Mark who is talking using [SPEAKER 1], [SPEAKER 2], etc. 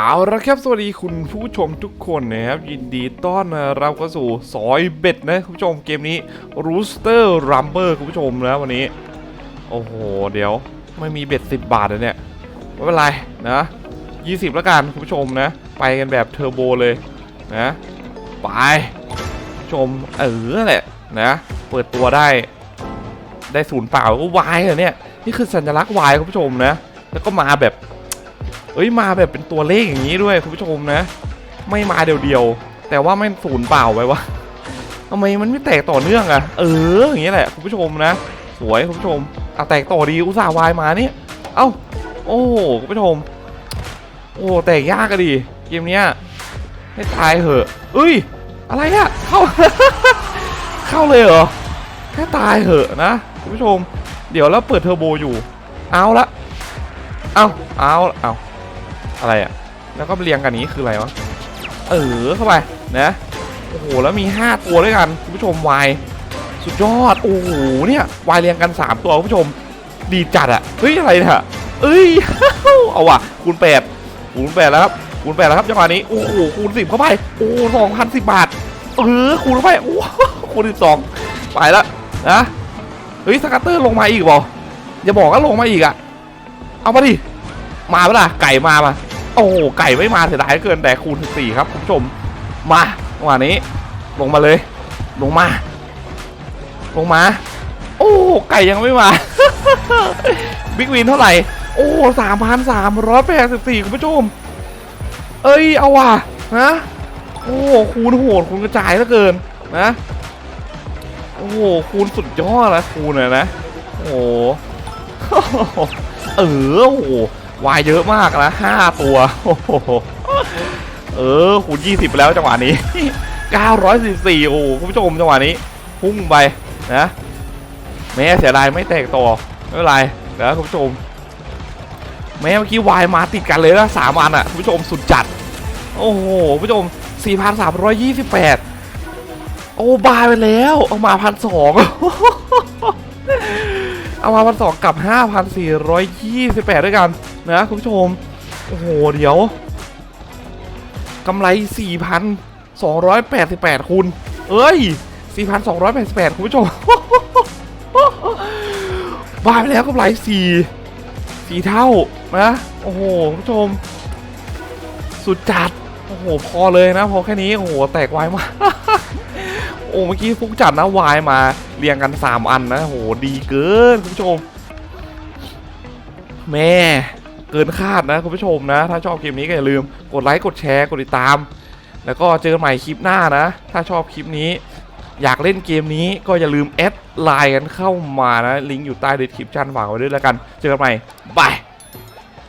[SPEAKER 1] เอาละครับสวัสดีคุณผู้ชมทุกคนนะครับยินดีต้อนรับเข้าสู่ซอยเบ็ดนะคุณผู้ชมเกมนี้ Rooster Rumber คุณผู้ชมนะวันนี้ โอ้โห เดี๋ยวไม่มีเบ็ด 10 บาทเลยเนี่ย ไม่เป็นไรนะ20 แล้วกันคุณผู้ชมนะ ไปกันแบบเทอร์โบเลยนะ ไปชมเออแหละนะ เปิดตัวได้ ได้ศูนย์เปล่าก็วายเหรอเนี่ย นี่คือสัญลักษณ์วายคุณผู้ชมนะ แล้วก็มาแบบ เอ้ยมาแบบเป็นตัวเลขอย่างนี้ด้วยคุณผู้ชมนะ ไม่มาเดียวๆแต่ว่าไม่ศูนย์เปล่าไว้วะทำไมมันไม่แตกต่อเนื่องอะเอออย่างนี้แหละคุณผู้ชมนะ สวยคุณผู้ชมอะแตกต่อดีอุตส่าห์วายมาเนี่ยเอ้าโอ้คุณผู้ชม โอ้แตกยากอะดิเกมเนี้ยให้ตายเหอะเอ้ย อะไรอะเข้า เข้าเลยเหรอแค่ตายเหอะนะคุณผู้ชม เดี๋ยวแล้วเปิดเทอร์โบอยู่ เอาละเอาเอาเอา อะไรอะแล้วก็เรียงกันนี้คืออะไรวะ เออเข้าไปนะ โอ้โห แล้วมี 5 ตัวด้วยกันคุณผู้ชมวาย สุดยอด โอ้โห เนี่ยวายเรียงกัน 3 ตัวคุณผู้ชม ดีจัดอะเฮ้ย อะไรเนี่ยเอ้ย เอาว่ะ คูณ8คูณ8แล้วครับ คูณ8แล้วครับจังหวะนี้ โอ้โห คูณ10เข้าไป โอ้สองพันสิบบาท เออ คูณเข้าไป โอ้คูณ12ไปแล้วนะ เฮ้ย สกัตเตอร์ลงมาอีกบออย่าบอกว่าลงมาอีกอะเอามาดิ มาปะล่ะไก่มาปะ โอ้ไก่ไม่มาเสียดายเกินแต่คูณ14ครับคุณผู้ชม มาจังหวะนี้ ลงมาเลย ลงมา ลงมา โอ้ไก่ยังไม่มา บิ๊กวินเท่าไหร่ โอ้สามพันสามร้อยแปดสิบสี่คุณผู้ชม เอ้ยเอาว่ะนะโอ้คูณโหดคูณกระจายเหลือเกินนะโอ้โหคูณสุดยอดล้วคูณเลยนะ โอ้โหเออโอ้ วายเยอะมากนะห้าตัวโอ้โหเออคูณยี่สิบแล้วจังหวะนี้944โอ้โหคุณผู้ชมจังหวะนี้ พุ่งไปนะแม้เสียดายไม่แตกต่อไม่เป็นไรนะคุณผู้ชมแม้เมื่อกี้วายมาติดกันเลยนะสามอันอะคุณผู้ชมสุดจัด โอ้โหคุณผู้ชม4,328โอ้บายไปแล้ว เอามาพันสอง เอามาพันสองกับ 5,428 ด้วยกันนะคุณผู้ชม โอ้โห เดี๋ยวกำไร 4,288 คุณ เอ้ย 4,288 คุณผู้ชม บ้าไปแล้วกำไร 4 4 เท่านะ โอ้โห คุณผู้ชม สุดจัด โอ้โห พอเลยนะ พอแค่นี้ โอ้โห แตกไวมาก โอ้เมื่อกี้ฟุกจัดนะวายมาเรียงกัน 3 อันนะโหดีเกินคุณผู้ชม แม่เกินคาดนะคุณผู้ชมนะ ถ้าชอบเกมนี้ก็อย่าลืมกดไลค์กดแชร์กดติดตาม แล้วก็เจอกันใหม่คลิปหน้านะ ถ้าชอบคลิปนี้ อยากเล่นเกมนี้ก็อย่าลืมแอดไลน์กันเข้ามานะลิงก์อยู่ใต้ดีคริปชั่นฝากไว้ด้วยแล้วกัน เจอกันใหม่บาย